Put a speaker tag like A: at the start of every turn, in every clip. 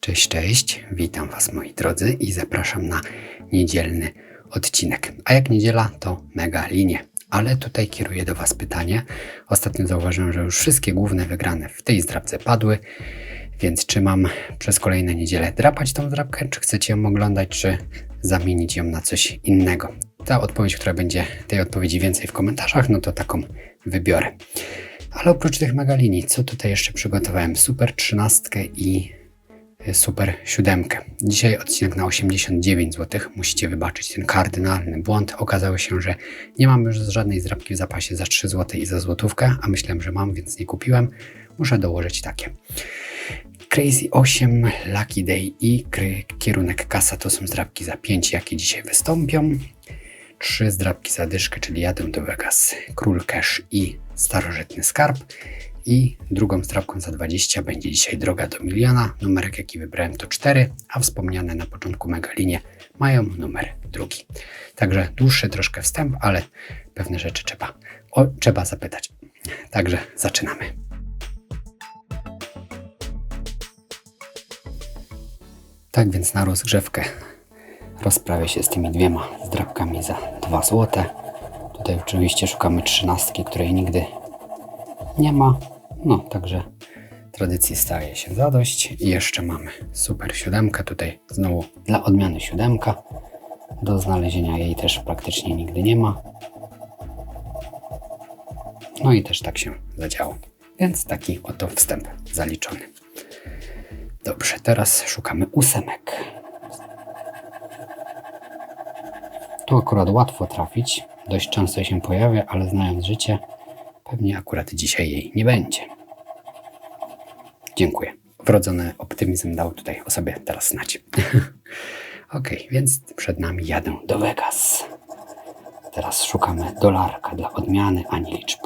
A: Cześć, cześć, witam Was moi drodzy i zapraszam na niedzielny odcinek. A jak niedziela, to mega linie. Ale tutaj kieruję do Was pytanie. Ostatnio zauważyłem, że już wszystkie główne wygrane w tej zdrabce padły, więc czy mam przez kolejne niedzielę drapać tą zdrabkę, czy chcecie ją oglądać, czy zamienić ją na coś innego? Ta odpowiedź, która będzie tej odpowiedzi więcej w komentarzach, no to taką wybiorę. Ale oprócz tych megalinii, co tutaj jeszcze przygotowałem? Super trzynastkę i super siódemkę. Dzisiaj odcinek na 89 zł. Musicie wybaczyć ten kardynalny błąd. Okazało się, że nie mam już żadnej zdrabki w zapasie za 3 zł i za złotówkę, a myślałem, że mam, więc nie kupiłem. Muszę dołożyć takie. Crazy 8, Lucky Day i kierunek kasa to są zdrabki za 5, jakie dzisiaj wystąpią. Trzy zdrabki za dyszkę, czyli jadę do Vegas, Król Cash i Starożytny Skarb. I drugą zdrabką za 20 będzie dzisiaj Droga do Miliona. Numerek jaki wybrałem to 4, a wspomniane na początku megalinie mają numer drugi. Także dłuższy troszkę wstęp, ale pewne rzeczy trzeba, o, trzeba zapytać. Także zaczynamy. Tak więc na rozgrzewkę rozprawię się z tymi dwiema zdrabkami za 2 zł. Tutaj oczywiście szukamy trzynastki, której nigdy nie ma. No, także tradycji staje się zadość. I jeszcze mamy super siódemkę. Tutaj znowu dla odmiany siódemka. Do znalezienia jej też praktycznie nigdy nie ma. No i też tak się zadziało. Więc taki oto wstęp zaliczony. Dobrze, teraz szukamy ósemek. Tu akurat łatwo trafić. Dość często się pojawia, ale znając życie, pewnie akurat dzisiaj jej nie będzie. Dziękuję. Wrodzony optymizm dał tutaj o sobie teraz znać. ok, więc przed nami jadę do Vegas. Teraz szukamy dolarka dla odmiany ani liczb.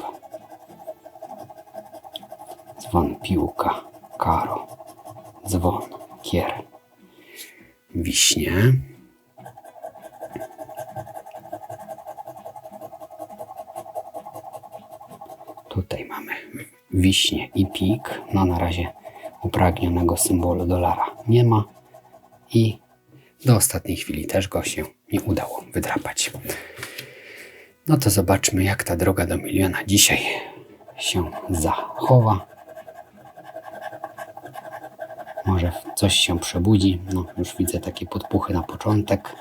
A: Dzwon, piłka, karo, dzwon, kier, wiśnie. Tutaj mamy wiśnie i pik. No na razie upragnionego symbolu dolara nie ma. I do ostatniej chwili też go się nie udało wydrapać. No to zobaczmy, jak ta droga do miliona dzisiaj się zachowa. Może coś się przebudzi. No, już widzę takie podpuchy na początek.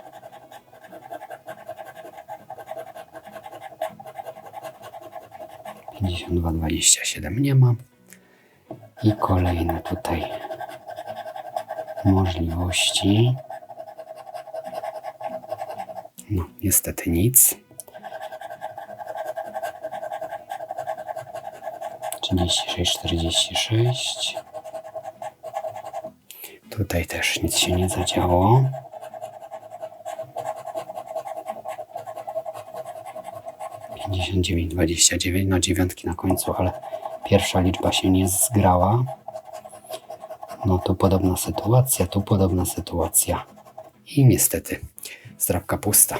A: Pięćdziesiąt dwa, dwadzieścia siedem nie ma. I kolejne tutaj możliwości. No, niestety nic. 36, 46. Tutaj też nic się nie zadziało. Pięćdziesiąt dziewięć, dwadzieścia dziewięć, no dziewiątki na końcu, ale pierwsza liczba się nie zgrała. No tu podobna sytuacja, tu podobna sytuacja. I niestety strapka pusta.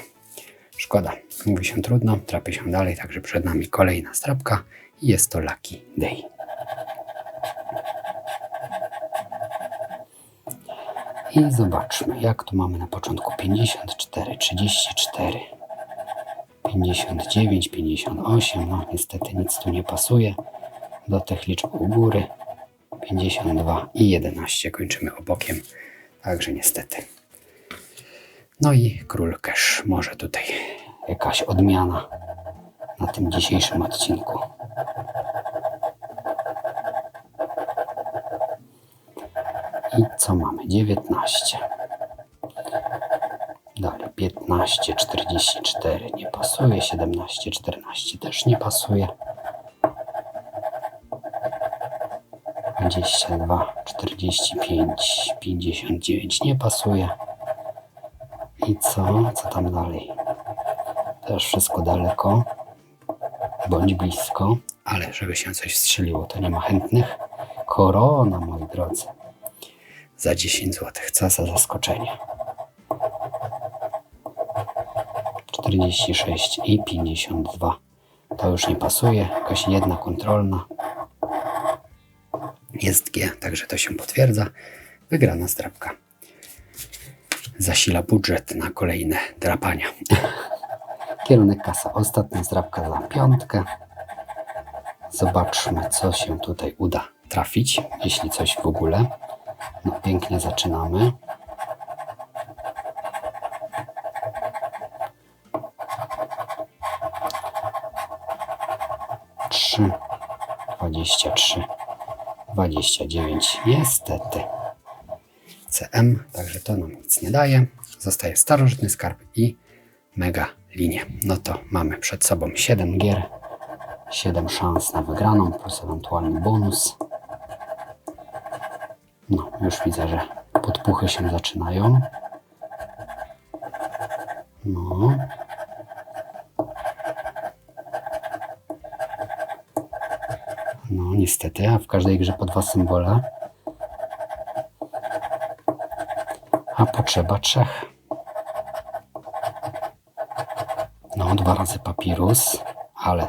A: Szkoda, mówi się trudno, trapię się dalej, także przed nami kolejna strapka i jest to Lucky Day. I zobaczmy, jak tu mamy na początku 54, 34, 59, 58. No niestety nic tu nie pasuje do tych liczb u góry. 52 i 11 kończymy obokiem, także niestety. No i król cash. Może tutaj jakaś odmiana na tym dzisiejszym odcinku. I co mamy? 19. Dalej 15, 44 nie pasuje, 17, 14 też nie pasuje. 22, 45, 59 nie pasuje. I co? Co tam dalej? Też wszystko daleko, bądź blisko, ale żeby się coś strzeliło, to nie ma chętnych. Korona, moi drodzy za 10 zł. Co za zaskoczenie. 46 i 52. To już nie pasuje. Jakaś jedna kontrolna. Jest G, także to się potwierdza. wygrana zdrabka. Zasila budżet na kolejne drapania. Kierunek kasa. Ostatnia zdrabka za piątkę. Zobaczmy, co się tutaj uda trafić, jeśli coś w ogóle. No, pięknie zaczynamy. Trzy, dwadzieścia trzy, dwadzieścia dziewięć. Niestety. CM, także to nam nic nie daje. Zostaje starożytny skarb i mega linie. No to mamy przed sobą 7 gier, 7 szans na wygraną, plus ewentualny bonus. No, już widzę, że podpuchy się zaczynają. No. No, niestety, a w każdej grze po dwa symbole. A potrzeba trzech. No, dwa razy papirus, ale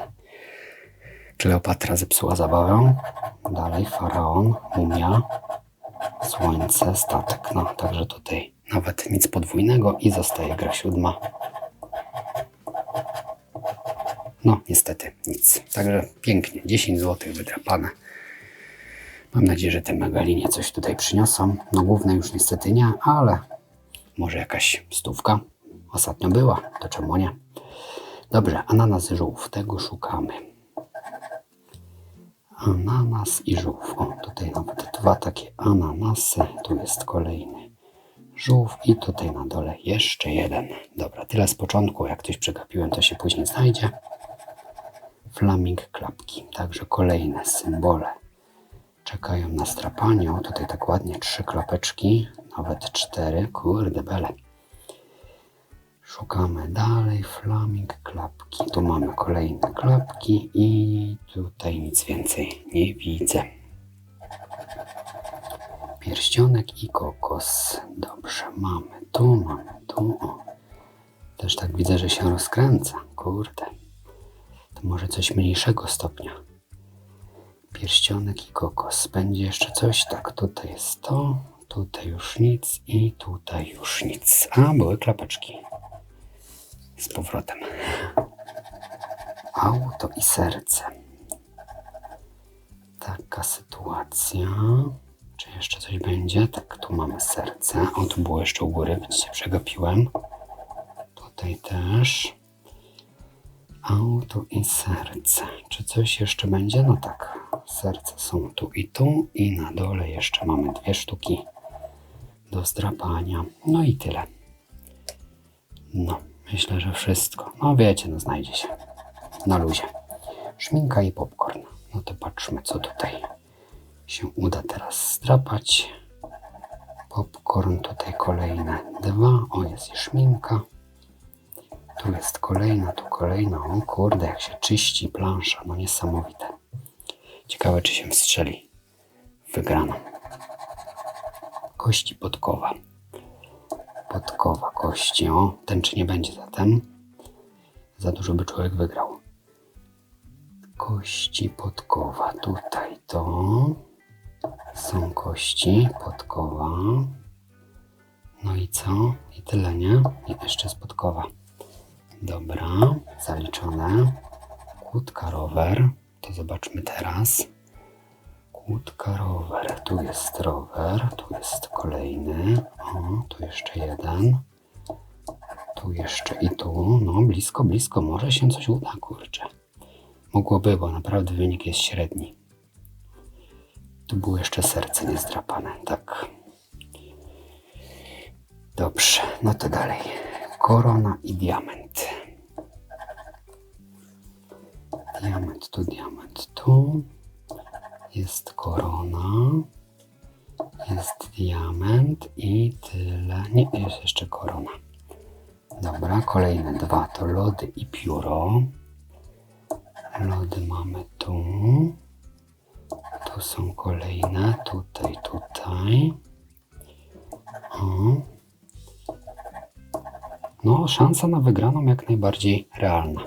A: Kleopatra zepsuła zabawę. Dalej faraon, mumia, słońce, statek. No, także tutaj nawet nic podwójnego i zostaje gra siódma. No, niestety nic. Także pięknie, 10 zł wydrapane. Mam nadzieję, że te megalinie coś tutaj przyniosą. No główne już niestety nie, ale może jakaś stówka. Ostatnio była, to czemu nie? Dobrze, ananas żółw, tego szukamy. Ananas i żółw. O, tutaj nawet dwa takie ananasy. Tu jest kolejny żółw i tutaj na dole jeszcze jeden. Dobra, tyle z początku. Jak coś przegapiłem, to się później znajdzie. Flaming klapki. Także kolejne symbole czekają na strapanie. Tutaj tak ładnie trzy klapeczki, nawet cztery. Kurde bele. Szukamy dalej, flaming, klapki. Tu mamy kolejne klapki i tutaj nic więcej nie widzę. Pierścionek i kokos. Dobrze, mamy tu, mamy tu. O. Też tak widzę, że się rozkręca. Kurde. To może coś mniejszego stopnia. Pierścionek i kokos. Będzie jeszcze coś? Tak, tutaj jest to, tutaj już nic i tutaj już nic. A, były klapeczki z powrotem. Auto i serce. Taka sytuacja. Czy jeszcze coś będzie? Tak, tu mamy serce. O, tu było jeszcze u góry, widzicie, przegapiłem. Tutaj też. Auto i serce. Czy coś jeszcze będzie? No tak. Serce są tu i tu. I na dole jeszcze mamy dwie sztuki do zdrapania. No i tyle. No. Myślę, że wszystko. No wiecie, no znajdzie się. Na luzie. Szminka i popcorn. No to patrzmy, co tutaj się uda teraz zdrapać. Popcorn, tutaj kolejne dwa. O, jest i szminka. Tu jest kolejna, tu kolejna. O kurde, jak się czyści plansza. No niesamowite. Ciekawe, czy się wstrzeli. Wygrano. Kości podkowa podkowa kości. O, tęczy nie będzie zatem. Za dużo by człowiek wygrał. Kości podkowa. Tutaj to są kości podkowa. No i co? I tyle, nie? I jeszcze jest podkowa. Dobra, zaliczone. Kłódka rower. To zobaczmy teraz. Łódka rower. Tu jest rower, tu jest kolejny. O, tu jeszcze jeden. Tu jeszcze i tu. No, blisko, blisko. Może się coś uda, kurczę. Mogłoby, bo naprawdę wynik jest średni. Tu było jeszcze serce niezdrapane, tak. Dobrze, no to dalej. Korona i diament. Tu, diament tu jest korona, jest diament i tyle. Nie, jest jeszcze korona. Dobra, kolejne dwa to lody i pióro. Lody mamy tu. Tu są kolejne, tutaj, tutaj. O. No, szansa na wygraną jak najbardziej realna.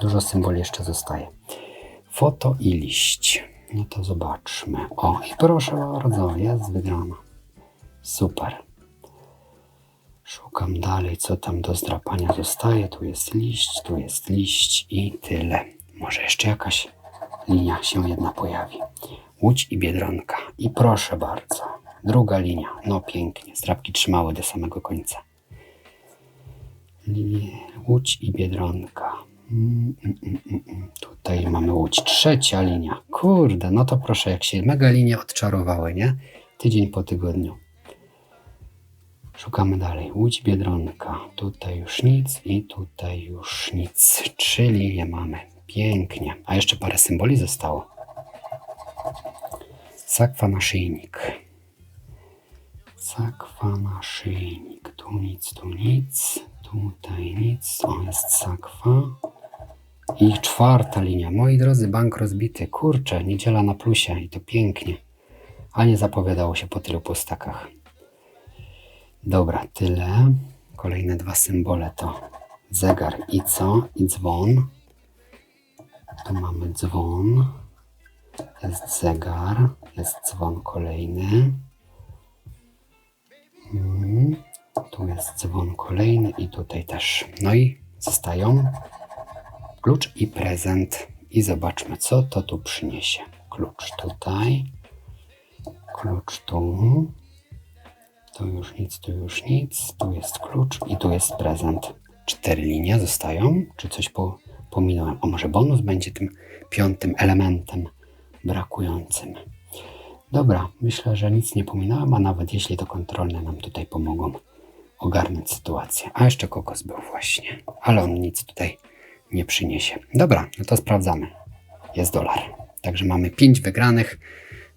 A: Dużo symboli jeszcze zostaje. Foto i liść. No to zobaczmy. O, i proszę bardzo, jest wygrana. Super. Szukam dalej, co tam do zdrapania zostaje. Tu jest liść, tu jest liść i tyle. Może jeszcze jakaś linia się jedna pojawi. Łódź i biedronka. I proszę bardzo. Druga linia. No pięknie. Zdrapki trzymały do samego końca. Linie, łódź i biedronka. Tutaj mamy łódź. Trzecia linia. Kurde, no to proszę, jak się mega linie odczarowały, nie? Tydzień po tygodniu. Szukamy dalej. Łódź Biedronka. Tutaj już nic i tutaj już nic. Trzy linie mamy. Pięknie. A jeszcze parę symboli zostało. Sakwa naszyjnik. Sakwa naszyjnik. Tu nic, tu nic. Tutaj nic. O, jest sakwa. I czwarta linia. Moi drodzy, bank rozbity. Kurczę, niedziela na plusie i to pięknie. A nie zapowiadało się po tylu pustakach. Dobra, tyle. Kolejne dwa symbole to zegar i co? I dzwon. Tu mamy dzwon. Jest zegar. Jest dzwon kolejny. Mhm. Tu jest dzwon kolejny i tutaj też. No i zostają klucz i prezent. I zobaczmy, co to tu przyniesie. Klucz tutaj. Klucz tu. Tu już nic, tu już nic. Tu jest klucz i tu jest prezent. Cztery linie zostają. Czy coś po, pominąłem? O, może bonus będzie tym piątym elementem brakującym. Dobra, myślę, że nic nie pominąłem, a nawet jeśli to kontrolne nam tutaj pomogą ogarnąć sytuację. A jeszcze kokos był właśnie, ale on nic tutaj nie przyniesie. Dobra, no to sprawdzamy. Jest dolar. Także mamy pięć wygranych.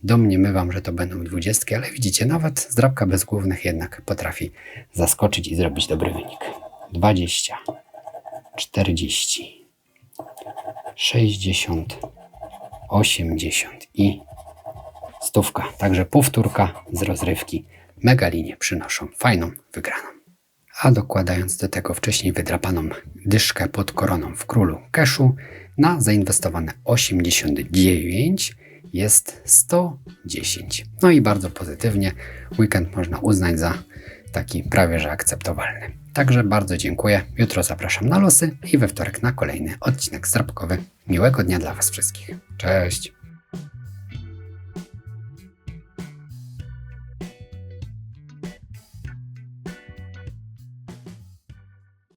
A: Domniemywam, że to będą dwudziestki, ale widzicie, nawet zdrabka bez głównych jednak potrafi zaskoczyć i zrobić dobry wynik. 20, 40, 60, 80 i stówka. Także powtórka z rozrywki. Mega linie przynoszą fajną wygraną. A dokładając do tego wcześniej wydrapaną dyszkę pod koroną w królu cashu na zainwestowane 89 jest 110. No i bardzo pozytywnie weekend można uznać za taki prawie że akceptowalny. Także bardzo dziękuję. Jutro zapraszam na losy i we wtorek na kolejny odcinek strapkowy. Miłego dnia dla Was wszystkich. Cześć!